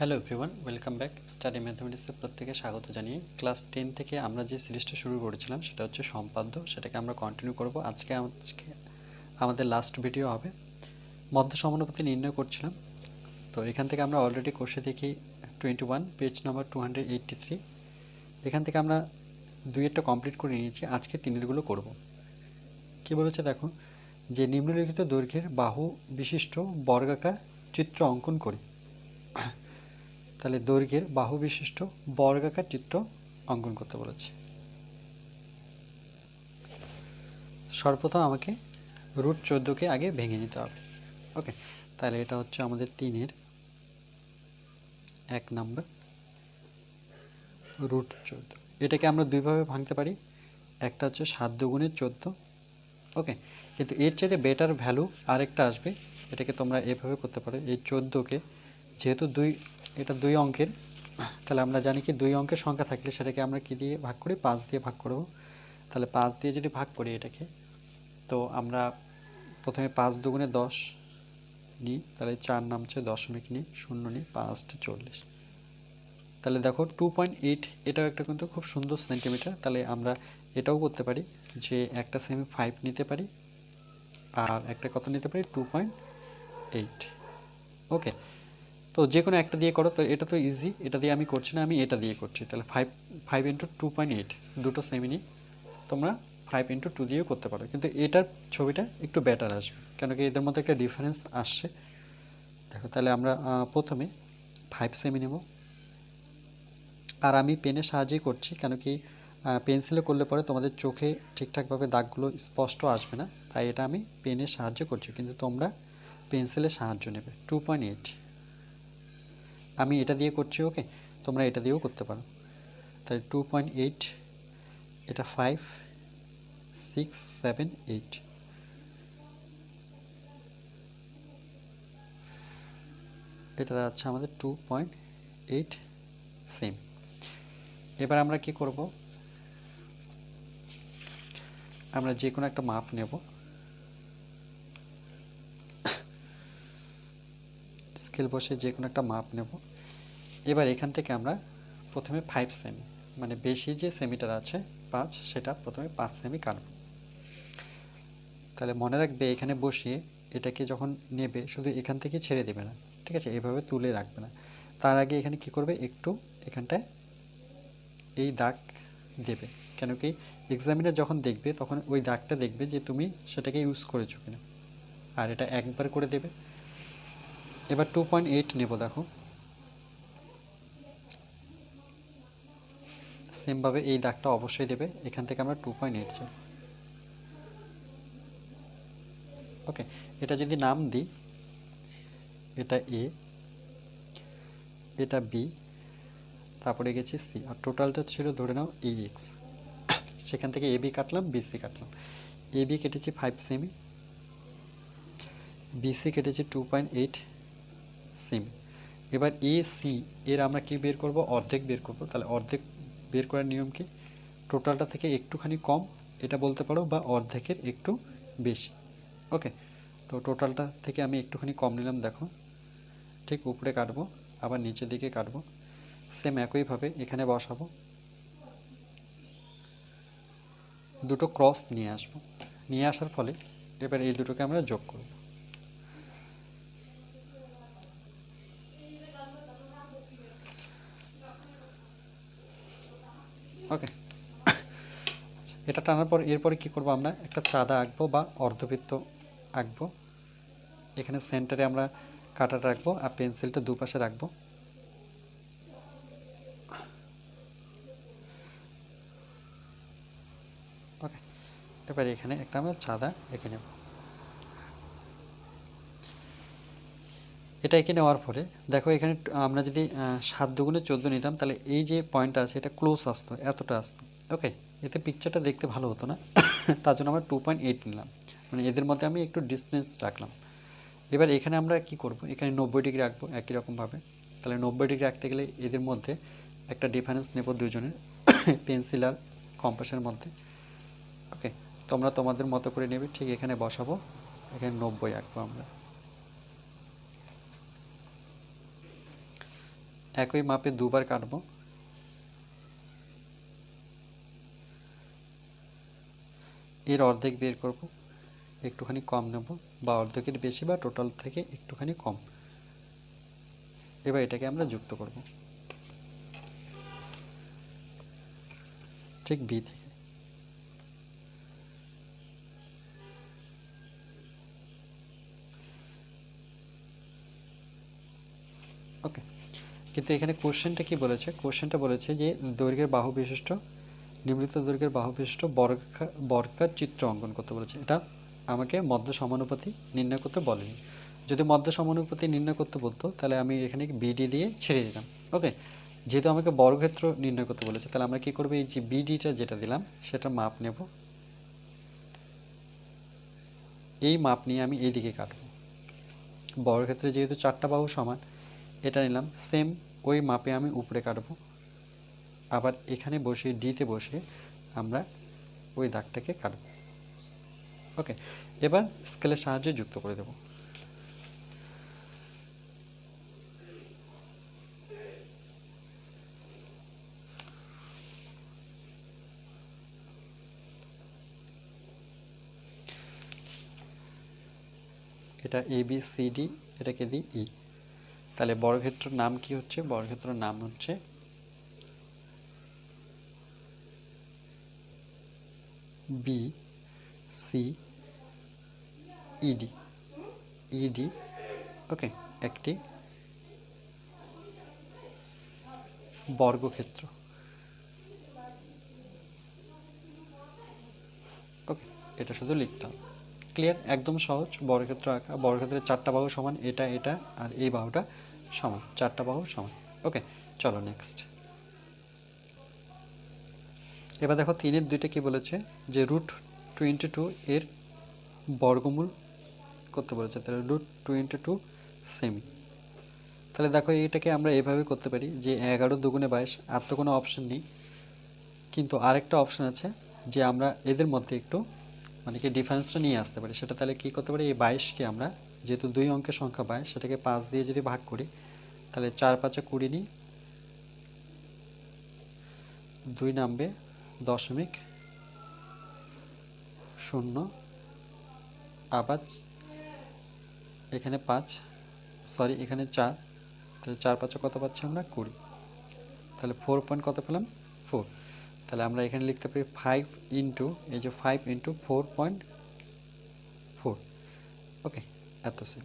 Hello everyone welcome back study ম্যাথমেটিক্সের প্রত্যেকে স্বাগত জানিয়ে ক্লাস টেন থেকে আমরা যে সিরিজটা শুরু করেছিলাম সেটা হচ্ছে সম্পাদ্য। সেটাকে আমরা কন্টিনিউ করব। আজকে আজকে আমাদের লাস্ট ভিডিও হবে। মধ্য সমানুপাতি নির্ণয় করছিলাম। তো এখান থেকে আমরা অলরেডি কোষে দেখি twenty one page number two hundred eighty three এখান থেকে আমরা দুই একটা কমপ্লিট করে নিয়েছি। আজকে তিনেরগুলো করব। কি বলেছে দেখো? যে নিম্নলিখিত দৈর্ঘ্যের বাহু বিশিষ্ট বর্গাকার চিত্র অঙ্কন করি। তাহলে দৈর্ঘ্যের বাহু বিশিষ্ট বর্গাকার চিত্র অঙ্কন করতে বলেছে। সর্বপ্রথম আমাকে রুট চোদ্দোকে আগে ভেঙে নিতে হবে। ওকে, তাহলে এটা হচ্ছে আমাদের তিনের এক নাম্বার রুট চোদ্দ। এটাকে আমরা দুইভাবে ভাঙতে পারি। একটা হচ্ছে সাত দুগুণের চোদ্দ। ওকে, কিন্তু এর চাইতে বেটার ভ্যালু আরেকটা আসবে। এটাকে তোমরা এভাবে করতে পারো। এই চোদ্দোকে যেহেতু দুই এটা দুই অঙ্কের। তাহলে আমরা জানি কি দুই অঙ্কের সংখ্যা থাকলে সেটাকে আমরা কি দিয়ে ভাগ করি? পাঁচ দিয়ে ভাগ করব। তাহলে পাঁচ দিয়ে যদি ভাগ করি এটাকে, তো আমরা প্রথমে পাঁচ দুগুণে দশ নিই, তাহলে চার নামছে দশমিক নিই, শূন্য নিই পাঁচটা চল্লিশ। তাহলে দেখো টু পয়েন্ট এইট, এটাও একটা কিন্তু খুব সুন্দর সেন্টিমিটার। তাহলে আমরা এটাও করতে পারি যে একটা সেমি ফাইভ নিতে পারি আর একটা কত নিতে পারি? Two point eight. ওকে তো যে কোনো একটা দিয়ে করো, তো এটা তো ইজি এটা দিয়ে আমি করছি না, আমি এটা দিয়ে করছি। তাহলে five five into two point eight দুটো সেমি নিই তোমরা ফাইভ ইন্টু টু দিয়েও করতে পারো। কিন্তু এটার ছবিটা একটু বেটার আসবে, কেন কি এদের মধ্যে একটা ডিফারেন্স আসছে। দেখো, তাহলে আমরা প্রথমে ফাইভ সেমি নেব। আর আমি পেনের সাহায্যেই করছি, কেন কি পেন্সিলে করলে পরে তোমাদের চোখে ঠিকঠাকভাবে দাগগুলো স্পষ্ট আসবে না, তাই এটা আমি পেনের সাহায্যে করছি। কিন্তু তোমরা পেন্সিলের সাহায্য নেবে টু পয়েন্ট এইট আমি এটা দিয়ে করছি ওকে তোমরা এটা দিয়েও করতে পারো। তাহলে টু পয়েন্ট এইট এটা ফাইভ সিক্স সেভেন এইট এটা যাচ্ছে আমাদের টু পয়েন্ট এইট সেম এবার আমরা কি করব? আমরা যে কোনো একটা মাপ নেব। স্কেল বসে যে কোনো একটা মাপ নেব। এবার এখান থেকে আমরা প্রথমে ফাইভ সেমি মানে বেশি যে সেমিটার আছে, পাঁচ, সেটা প্রথমে পাঁচ সেমি কাটব। তাহলে মনে রাখবে, এখানে বসিয়ে এটাকে যখন নেবে, শুধু এখান থেকে ছেড়ে দেবে না, ঠিক আছে? এভাবে তুলে রাখবে না। তার আগে এখানে কি করবে? একটু এখানটায় এই দাগ দেবে। কেন কি? এক্সামিনার যখন দেখবে, তখন ওই দাগটা দেখবে যে তুমি সেটাকে ইউজ করেছ কিনা। আর এটা একবার করে দেবে। এবার টু পয়েন্ট এইট নেব, দেখো। সেমভাবে এই দাগটা অবশ্যই দেবে। এখান থেকে আমরা টু পয়েন্ট এইট যাব। ওকে, এটা যদি নাম দিই, এটা এ এটা বি তারপরে গেছি সি আর টোটালটা ছিল ধরে নাও এ এক্স সেখান থেকে এ বি কাটলাম বিসি কাটলাম। এ বি কেটেছি ফাইভ সেমি বিসি কেটেছি টু পয়েন্ট এইট সেমি এবার এ সি এর আমরা কি বের করব? অর্ধেক বের করব। তাহলে অর্ধেক বের করার নিয়ম কি? টোটালটা থেকে একটুখানি কম, এটা বলতে পারো, বা অর্ধেকের একটু বেশি। ওকে তো টোটালটা থেকে আমি একটুখানি কম নিলাম, দেখো। ঠিক উপরে কাটবো, আবার নিচের দিকে কাটবো। সেম একইভাবে এখানে বসাবো। দুটো ক্রস নিয়ে আসব। নিয়ে আসার ফলে এবার এই দুটোকে আমরা যোগ করব ওকে এটা টানার পর এরপরে কি করব আমরা? একটা চাঁদা আঁকবো বা অর্ধবৃত্ত আঁকবো। এখানে সেন্টারে আমরা কাটাটা রাখব আর পেন্সিলটা দুপাশে রাখব। ওকে, এবার এখানে একটা আমরা চাঁদা এঁকে নেব। এটা এঁকে নেওয়ার পরে, দেখো এখানে আমরা যদি সাত দুগুণে চোদ্দ নিতাম, তাহলে এই যে পয়েন্টটা আছে, এটা ক্লোজ আসতো, এতটা আসতো। ওকে? এতে পিকচারটা দেখতে ভালো হতো না। তার জন্য আমরা টু পয়েন্ট এইট নিলাম। মানে এদের মধ্যে আমি একটু ডিস্টেন্স রাখলাম। এবার এখানে আমরা কি করব? এখানে নব্বই ডিগ্রি রাখব একই রকমভাবে তাহলে নব্বই ডিগ্রি রাখতে গেলে এদের মধ্যে একটা ডিফারেন্স নেব দুজনের। পেন্সিল আর কম্পাসের মধ্যে। ওকে তোমরা তোমাদের মতো করে নেবে। ঠিক এখানে বসাবো। এখানে নব্বই আঁকবো আমরা। একই মাপে দুবার কাটবো। এর অর্ধেক বের করব, একটুখানি কম নেব, বা অর্ধেকের বেশি বা টোটাল থেকে একটুখানি কম। এবার এটাকে আমরা যুক্ত করব। ঠিক বি থেকে। ওকে কিন্তু এখানে কোশ্চেনটা কি বলেছে? কোশ্চেনটা বলেছে যে দৈর্ঘ্যের বাহু বিশিষ্ট নিম্নলিখিত দৈর্ঘ্যের বাহু বিশিষ্ট বর্গা বর্গার চিত্র অঙ্কন করতে বলেছে। এটা আমাকে মধ্য সমানুপাতি নির্ণয় করতে বলেনি। যদি মধ্য সমানুপাতি নির্ণয় করতে বলতো, তাহলে আমি এখানে বিডি দিয়ে ছেড়ে দিতাম। ওকে যেহেতু আমাকে বর্গক্ষেত্র নির্ণয় করতে বলেছে, তাহলে আমরা কি করব? এই যে বিডিটা যেটা দিলাম, সেটা মাপ নেব। এই মাপ নিয়ে আমি এই দিকে কাটবো। বর্গক্ষেত্রে যেহেতু চারটা বাহু সমান, এটা নিলাম সেম ওই মাপে আমি উপরে কাটবো। আবার এখানে বসিয়ে ডিতে বসিয়ে আমরা ওই দাগটাকে কাটব। ওকে এবার স্কেলের সাহায্যে যুক্ত করে দেব। এটা এ বি সি ডি এটাকে দিই ই তাহলে বর্গক্ষেত্রের নাম কি হচ্ছে? বর্গক্ষেত্রের নাম হচ্ছে B C ED ED okay একটি বর্গক্ষেত্র। ওকে এটা শুধু লিখতাম ক্লিয়ার একদম সহজ। বর্গক্ষেত্র আঁকা। বর্গক্ষেত্রের চারটা বাহু সমান, এটা এটা আর এই বাহুটা সমান। চারটা বাহু সমান। ওকে চলো নেক্সট এবার দেখো তিনের দুইটা কি বলেছে? যে রুট টোয়েন্টি টু এর বর্গমূল করতে বলেছে। তাহলে রুট টোয়েন্টি টু সেমি তাহলে দেখো এটাকে আমরা এভাবে করতে পারি যে এগারো দুগুণে বাইশ, আর তো কোনো অপশন নেই। কিন্তু আরেকটা অপশন আছে যে আমরা এদের মধ্যে একটু মানে কি ডিফারেন্সটা নিয়ে আসতে পারি। সেটা তাহলে কী করতে পারি? এই বাইশকে আমরা যেহেতু দুই অঙ্কের সংখ্যা বাইশ সেটাকে পাঁচ দিয়ে যদি ভাগ করি, তাহলে চার পাঁচে কুড়ি নিই দুই নামবে দশমিক শূন্য আবার এখানে পাঁচ সরি এখানে চার, তাহলে চার পাঁচে কত পাচ্ছি আমরা? কুড়ি। তাহলে ফোর পয়েন্ট কত পেলাম? ফোর তাহলে আমরা এখানে লিখতে পারি ফাইভ ইন্টু এই যে five into four point four okay এত সেম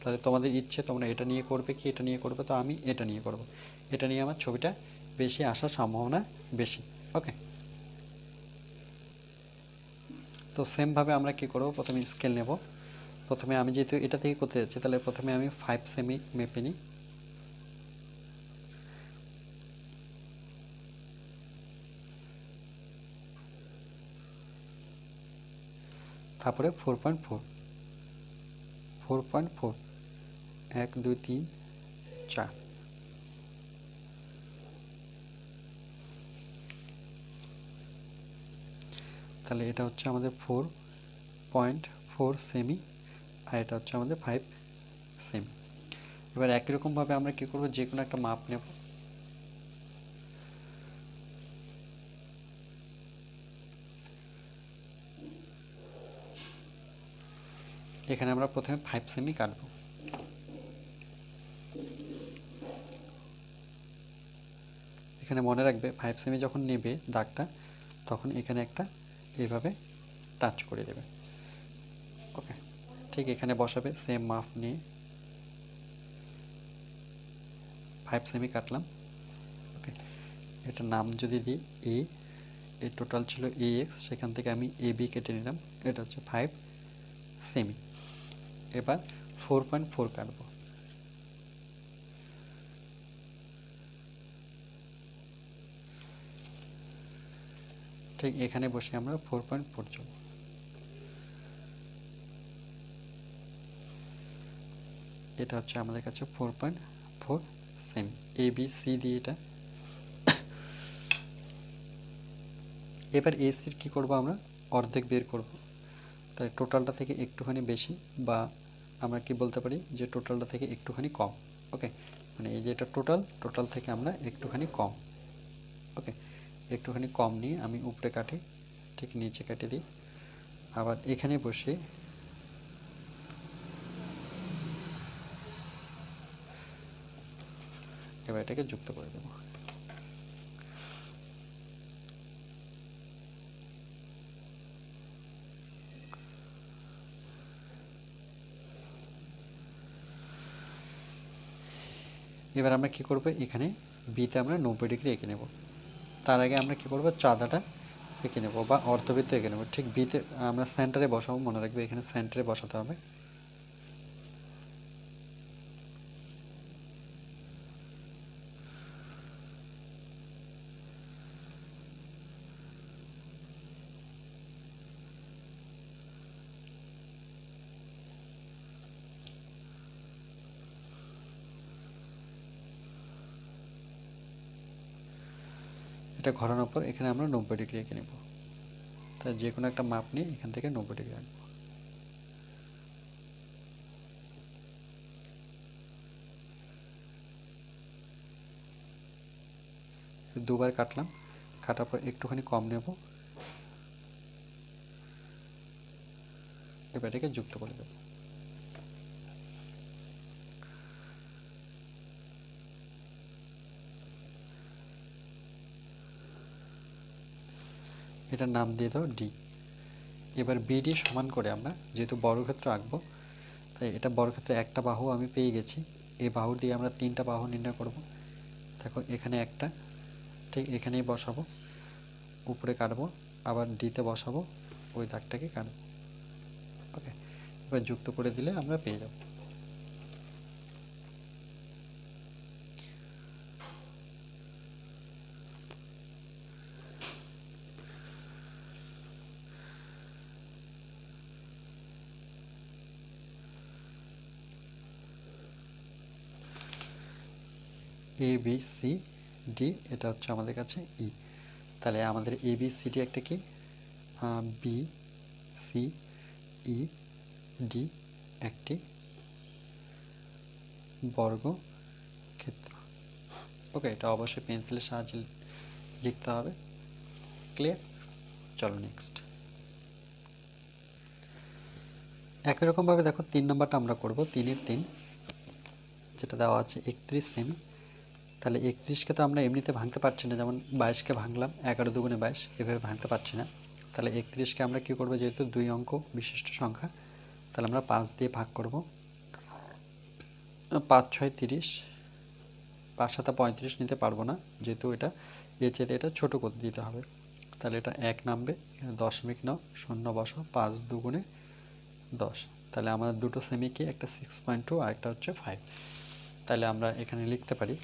তাহলে তোমাদের ইচ্ছে, তোমরা এটা নিয়ে করবে কি, এটা নিয়ে করবে, তো আমি এটা নিয়ে করব। এটা নিয়ে আমার ছবিটা বেশি আসার সম্ভাবনা বেশি। ওকে তো সেমভাবে আমরা কি করব? প্রথমে স্কেল নেব। প্রথমে আমি যেহেতু এটা থেকে করতে যাচ্ছি, তাহলে প্রথমে আমি ফাইভ সেমি মেপে নিই। তারপরে four point four four point four এক, দুই, তিন, চার। তাহলে এটা হচ্ছে আমাদের ফোর পয়েন্ট ফোর সেমি আর এটা হচ্ছে আমাদের ফাইভ সেমি এবার একই রকমভাবে আমরা কী করব? যে কোনো একটা মাপ নেব। এখানে আমরা প্রথমে ফাইভ সেমি কাটবো। এখানে মনে রাখবে ফাইভ সেমি যখন নেবে দাগটা, তখন এখানে একটা এইভাবে টাচ করে দেবে। ওকে ঠিক এখানে বসাবে সেম মাপ নিয়ে। ফাইভ সেমি কাটলাম। ওকে এটার নাম যদি দিই এ এই টোটাল ছিল এ এক্স সেখান থেকে আমি এ বি কেটে নিলাম। এটা হচ্ছে ফাইভ সেমি এবার ফোর পয়েন্ট ফোর কাটবো। ঠিক এখানে বসে আমরা ফোর পয়েন্ট ফোর চলব। এটা হচ্ছে আমাদের কাছে four point four same A B C দিয়ে এটা। এবার এসির কী করব আমরা? অর্ধেক বের করব। তাই টোটালটা থেকে একটুখানি বেশি বা আমরা কি বলতে পারি যে টোটালটা থেকে একটুখানি কম ওকে মানে এই যে এটা টোটাল টোটাল থেকে আমরা একটুখানি কম ওকে একটুখানি কম নিয়ে আমি উপরে কাটি ঠিক নিচে কেটে দিই। আবার এখানে বসে এবার এটাকে যুক্ত করে দেবো। এবার আমরা কি করব? এখানে বিতে আমরা নব্বই ডিগ্রি এঁকে নেব। তার আগে আমরা কি করব? চাঁদাটা এঁকে নেব বা অর্ধবৃত্ত এঁকে নেব। ঠিক বিতে আমরা সেন্টারে বসাবো, মনে রাখবে এখানে সেন্টারে বসাতে হবে। এটা ঘোরানোর পর এখানে আমরা নব্বই ডিগ্রি এঁকে নেব। তাই যে কোনো একটা মাপ নিয়ে এখান থেকে নব্বই ডিগ্রি আনব। দুবার কাটলাম, কাটার পর একটুখানি কম নেব। এবার এটাকে যুক্ত করে দেবো। এটার নাম দিয়ে দাও ডি এবার বিডি সমান করে আমরা, যেহেতু বর্গক্ষেত্র আঁকবো, তাই এটা বর্গক্ষেত্রে একটা বাহু আমি পেয়ে গেছি। এই বাহু দিয়ে আমরা তিনটা বাহু নির্ণয় করব। দেখো, এখানে একটা, ঠিক এখানেই বসাবো, উপরে কাটবো, আবার ডিতে বসাবো, ওই দাগটাকে কাটবো। ওকে এবার যুক্ত করে দিলে আমরা পেয়ে যাব। এ বি সি ডি এটা হচ্ছে আমাদের কাছে ই তাহলে আমাদের এ বি সি ডি একটা কি? বি সি ই ডি একটি বর্গ ক্ষেত্র। ওকে, এটা অবশ্যই পেন্সিলের সাহায্যে লিখতে হবে। ক্লিয়ার চলো নেক্সট একই রকমভাবে দেখো, তিন নম্বরটা আমরা করব, তিনের তিন, যেটা দেওয়া আছে একত্রিশ সেমি। তাহলে একত্রিশকে তো আমরা এমনিতে ভাঙতে পারছি না, যেমন বাইশকে ভাঙলাম, এগারো দুগুণে বাইশ, এভাবে ভাঙতে পারছি না। তাহলে একত্রিশকে আমরা কী করব, যেহেতু দুই অঙ্ক বিশিষ্ট সংখ্যা, তাহলে আমরা পাঁচ দিয়ে ভাগ করব। পাঁচ, ছয়, তিরিশ, পাঁচ সাথে পঁয়ত্রিশ নিতে পারব না, যেহেতু এটা, এর চেয়ে এটা ছোটো করে দিতে হবে। তাহলে এটা এক নামবে, এখানে দশমিক নাও, শূন্য বসো, পাঁচ দুগুণে দশ। তাহলে আমাদের দুটো সেমিকে একটা সিক্স পয়েন্ট টু আর একটা হচ্ছে ফাইভ তাহলে আমরা এখানে লিখতে পারি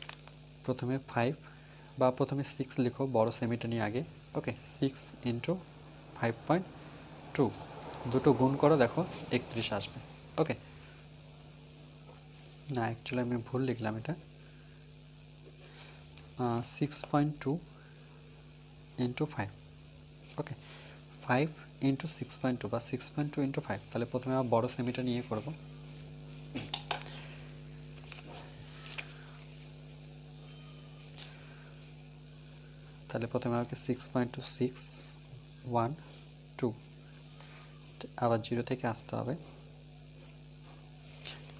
প্রথমে ফাইভ বা প্রথমে সিক্স লিখো, বড় সেমিটা নিয়ে আগে। Okay six into five point two দুটো গুণ করো, দেখো, একত্রিশ আসবে। ওকে না অ্যাকচুয়ালি আমি ভুল লিখলাম এটা। Six point two into five okay five into six point two বা six point two into five তাহলে প্রথমে আমার বড়ো সেমিটা নিয়ে করব। তাহলে প্রথমে আমাকে six point two six one two আবার জিরো থেকে আসতে হবে।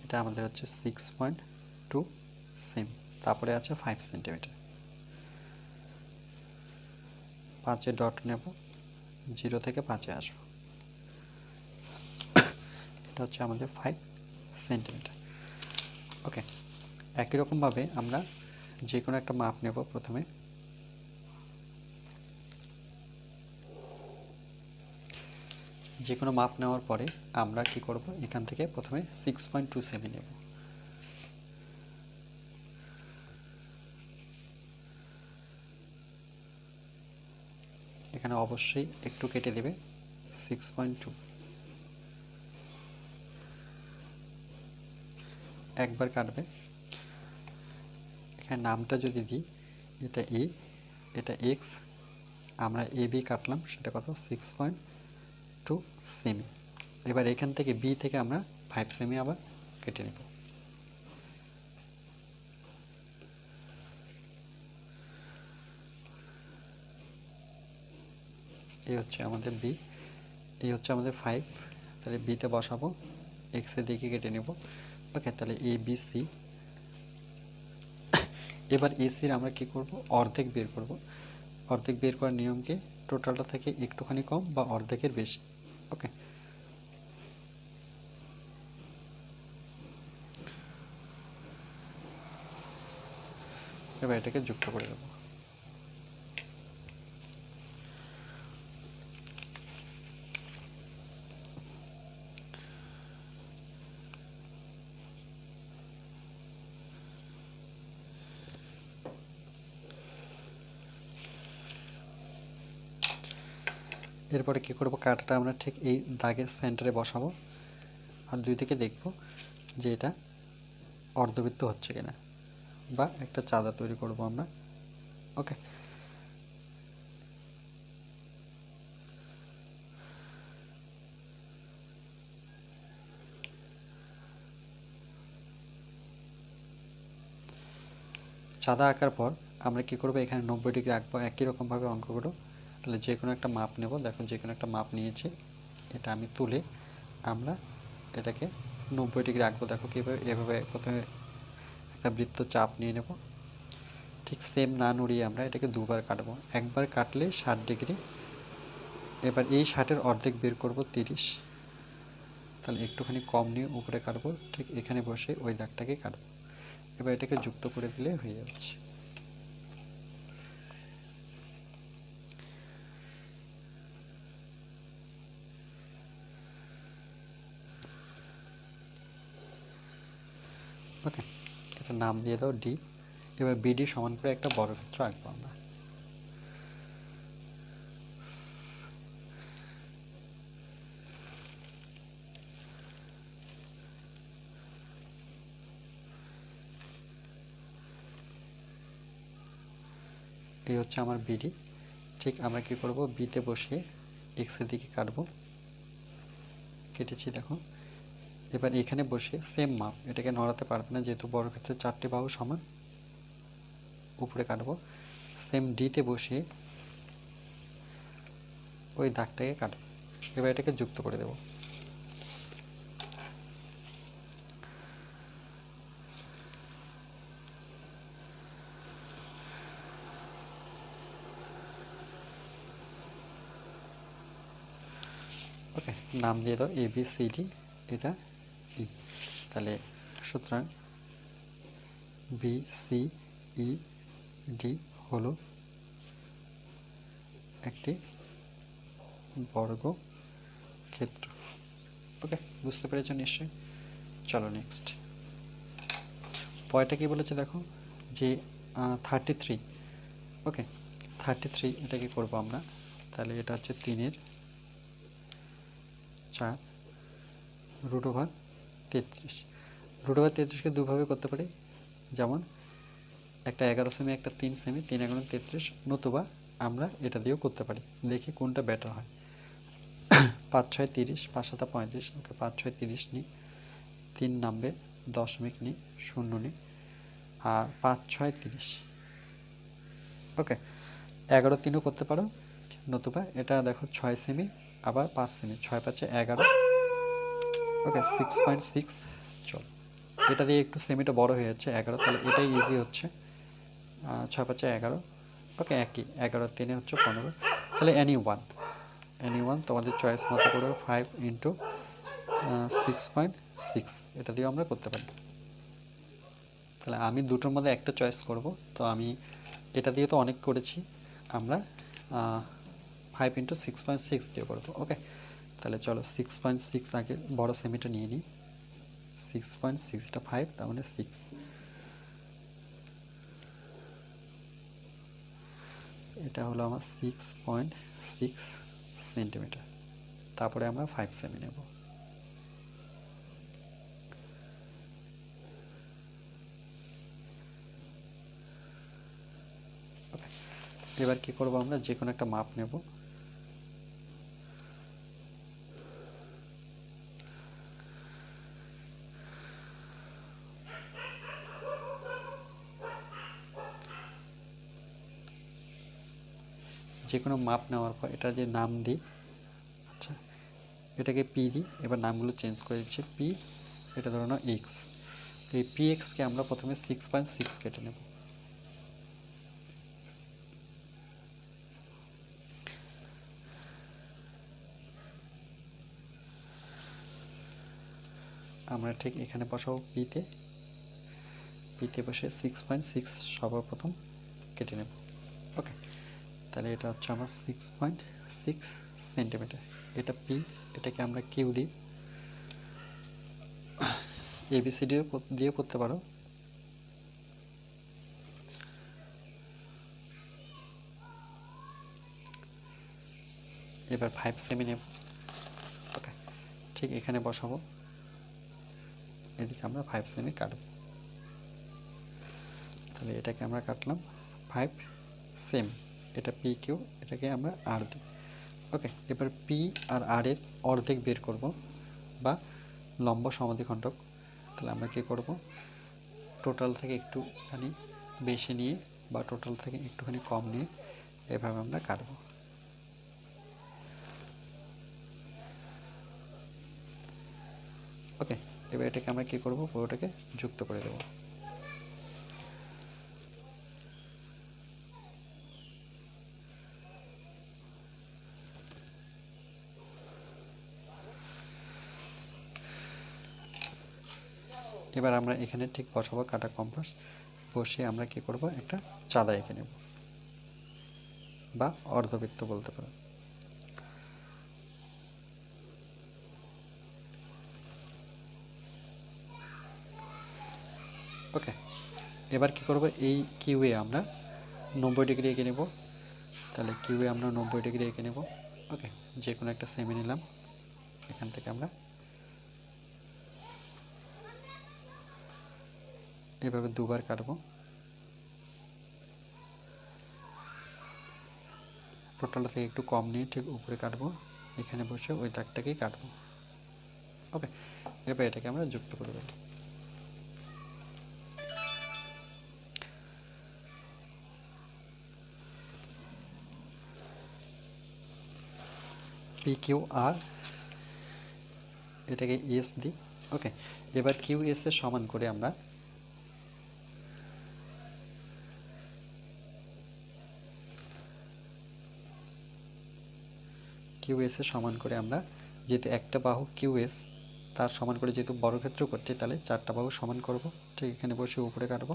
এটা আমাদের হচ্ছে সিক্স পয়েন্ট টু সেম তারপরে আছে ফাইভ সেন্টিমিটার পাঁচে ডট নেব জিরো থেকে পাঁচে আসব। এটা হচ্ছে আমাদের ফাইভ সেন্টিমিটার ওকে একই রকমভাবে আমরা যে কোনো একটা মাপ নেব প্রথমে। যে কোনো মাপ নেওয়ার পরে আমরা কি করব? এখান থেকে প্রথমে সিক্স পয়েন্ট টু সেভেন নেব। এখানে অবশ্যই একটু কেটে দেবে। সিক্স পয়েন্ট টু একবার কাটবে। এখানে নামটা যদি দিই, এটা এ এটা এক্স আমরা এ বি কাটলাম, সেটা কত? সিক্স পয়েন্ট টু সেমি এবার এখান থেকে বি থেকে আমরা ফাইভ সেমি আবার কেটে নেব। এই হচ্ছে আমাদের বি এই হচ্ছে আমাদের ফাইভ তাহলে বিতে বসাবো এক্সের দিকে কেটে নেব। ওকে তাহলে এ বি সি এবার এসির আমরা কি করব? অর্ধেক বের করব। অর্ধেক বের করার নিয়মকে টোটালটা থেকে একটুখানি কম বা অর্ধেকের বেশি। ওকে এবার এটাকে যুক্ত করে দেবো। এরপরে কী করব? কাঁটাটা আমরা ঠিক এই দাগের সেন্টারে বসাবো। আর দুই থেকে দেখব যে এটা অর্ধবৃত্ত হচ্ছে কিনা বা একটা চাঁদা তৈরি করব আমরা। ওকে। চাঁদা আঁকার পর আমরা কি করব? এখানে নব্বই ডিগ্রি আঁকবো, একই রকমভাবে অঙ্কগুলো তাহলে যে কোনো একটা মাপ নেব। দেখো যে কোনো একটা মাপ নিয়েছি। এটা আমি তুলে আমরা এটাকে নব্বই ডিগ্রি আঁকবো। দেখো কীভাবে, এভাবে প্রথমে একটা বৃত্ত চাপ নিয়ে নেব। ঠিক সেম না নড়িয়ে আমরা এটাকে দুবার কাটবো। একবার কাটলে ষাট ডিগ্রি। এবার এই ষাটের অর্ধেক বের করব তিরিশ। তাহলে একটুখানি কম নিয়ে উপরে কাটবো। ঠিক এখানে বসে ওই দাগটাকে কাটবো। এবার এটাকে যুক্ত করে দিলে হয়ে যাচ্ছে ওকে এটা নাম দিয়ে দাও ডি এবার বিডি সমান করে একটা বর্গক্ষেত্র আঁকবো আমরা। এই হচ্ছে আমার বিডি ঠিক আমরা কি করব? বিতে বসিয়ে এক্সের দিকে কাটবো। কেটেছি দেখো। এবার এখানে বসে সেম মাপ। এটাকে নড়াতে পারবে না, যেহেতু বড় ক্ষেত্রে চারটে বাহু সমান। উপরে কাটবো। সেম ডিতে বসিয়ে ওই দাগটাকে কাটবো। এবার এটাকে যুক্ত করে দেব। ওকে নাম দিয়ে দাও এ বি সি ডি এটা তাহলে সুতরাং বি সি ই ডি হলো একটি বর্গ ক্ষেত্র। ওকে বুঝতে পেরেছ নিশ্চয়ই? চলো নেক্সট পয়টা কি বলেছে দেখো? যে thirty three okay thirty three এটা কি করব আমরা। তাহলে এটা হচ্ছে তিনের চার রুট ওভার তেত্রিশ। রুট ওভার তেত্রিশকে দুভাবে করতে পারি। যেমন, একটা এগারো সেমি একটা তিন সেমি তিন এগারো তেত্রিশ, নতুবা আমরা এটা দিয়েও করতে পারি। দেখি কোনটা বেটার হয়। পাঁচ ছয় তিরিশ, পাঁচ সাতা পঁয়ত্রিশ, ওকে পাঁচ ছয় তিরিশ নিই তিন নামবে দশমিক নিই শূন্য নিই আর পাঁচ ছয় তিরিশ। ওকে, এগারো তিনও করতে পারো। নতুবা এটা দেখো ছয় সেমি আবার পাঁচ সেমি ছয় পাঁচে এগারো। ওকে সিক্স পয়েন্ট সিক্স চল। এটা দিয়ে একটু সেমিটা বড় হয়ে যাচ্ছে, এগারো। তাহলে এটাই ইজি হচ্ছে। ছয় পাঁচে এগারো। ওকে, একই। এগারো তিনে হচ্ছে পনেরো। তাহলে এনি ওয়ান এনি ওয়ান তোমাদের চয়েস মতো করে five into six point six এটা দিয়েও আমরা করতে পারি। তাহলে আমি দুটোর মধ্যে একটা চয়েস করব। তো আমি এটা দিয়ে তো অনেক করেছি। আমরা five into six point six দিয়ে করব। ওকে। তাহলে চলো সিক্স পয়েন্ট সিক্স আগে বড়ো সেমিটা নিয়ে নিই। সিক্স পয়েন্ট সিক্সটা ফাইভ তার মানে সিক্স এটা হলো আমার সিক্স পয়েন্ট সিক্স সেন্টিমিটার তারপরে আমরা ফাইভ সেমি নেব। এবার কি করব আমরা? যে কোনো একটা মাপ নেব। যে কোনো মাপ নেওয়ার পর এটা যে নাম দিই আচ্ছা এটাকে পি দিই, এবার নামগুলো চেঞ্জ করে দিচ্ছি পি এটা ধরো না এক্স এই পি এক্সকে আমরা প্রথমে সিক্স পয়েন্ট সিক্স কেটে নেব। আমরা ঠিক এখানে বসাবো পিতে পিতে বসে সিক্স পয়েন্ট সিক্স সবার প্রথম কেটে নেব। ওকে তাহলে এটা হচ্ছে আমার সিক্স পয়েন্ট সিক্স সেন্টিমিটার এটা পি এটাকে আমরা কিউ দিই এবিসিডিও দিয়েও করতে পারো। এবার ফাইভ সেমি নেব ওকে ঠিক এখানে বসাবো। এদিকে আমরা ফাইভ সেমি কাটব। তাহলে এটাকে আমরা কাটলাম ফাইভ সেম এটা পি কিউ এটাকে আমরা আর দিই। ওকে এবার পি আর আর এর অর্ধেক বের করব বা লম্ব সমাধিখণ্ডক। তাহলে আমরা কী করব? টোটাল থেকে একটুখানি বেশি নিয়ে বা টোটাল থেকে একটুখানি কম নিয়ে এভাবে আমরা কাটবো। ওকে এবার এটাকে আমরা কী করব? পুরোটাকে যুক্ত করে দেবো। এবার আমরা এখানে ঠিক বসাবো কাটা কম্পাস বসে আমরা কি করব? একটা চাঁদা এঁকে নেব। বা অর্ধবৃত্ত বলতে পারো। ওকে, এবার কি করব? এই কিউয়ে আমরা নব্বই ডিগ্রি এঁকে নেব। তাহলে কিউয়ে আমরা নব্বই ডিগ্রি এঁকে নেব। ওকে যে কোনো একটা সেমি নিলাম। এখান থেকে আমরা এভাবে দুবার কাটবো। টোটালটা থেকে একটু কম নিয়ে ঠিক উপরে কাটবো। এখানে বসে ওই দাগটাকেই কাটবো। ওকে, এবার এটাকে আমরা যুক্ত করে দেবো। পি কিউ আর এটাকে এস দিই। ওকে, এবার কিউ এস এর সমান করে আমরা কিউএস এর সমান করে আমরা যেহেতু একটা বাহু কিউএস, তার সমান করে যেহেতু বর্গক্ষেত্র করছি, তাহলে চারটা বাহু সমান করব। ঠিক এখানে বসে উপরে কাটবো,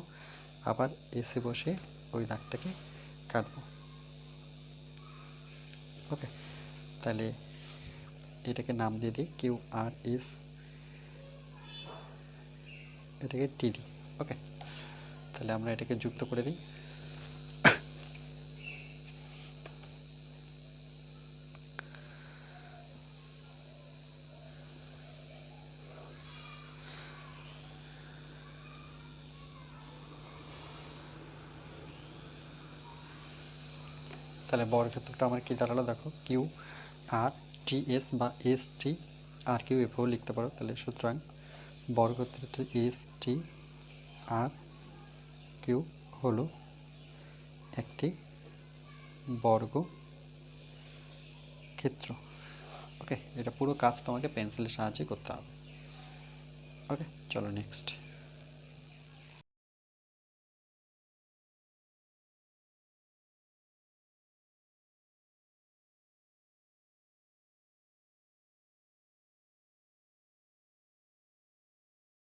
আবার এসে বসে ওই দাগটাকে কাটবো। ওকে, তাহলে এটাকে নাম দিয়ে দিই, কিউ আর এস, এটাকে টি দিই ওকে, তাহলে আমরা এটাকে যুক্ত করে দিই। তাহলে বর্গক্ষেত্রটা আমার কি দাঁড়াল? দেখো কিউ আর টি এস বা এস টি আর কিউ এভাবেও লিখতে পারো। তাহলে সুতরাং বর্গক্ষেত্রটি এস টি আর কিউ হলো একটি বর্গ ক্ষেত্র। ওকে এটা পুরো কাজ তোমাকে পেন্সিলের সাহায্যে করতে হবে। ওকে চলো নেক্সট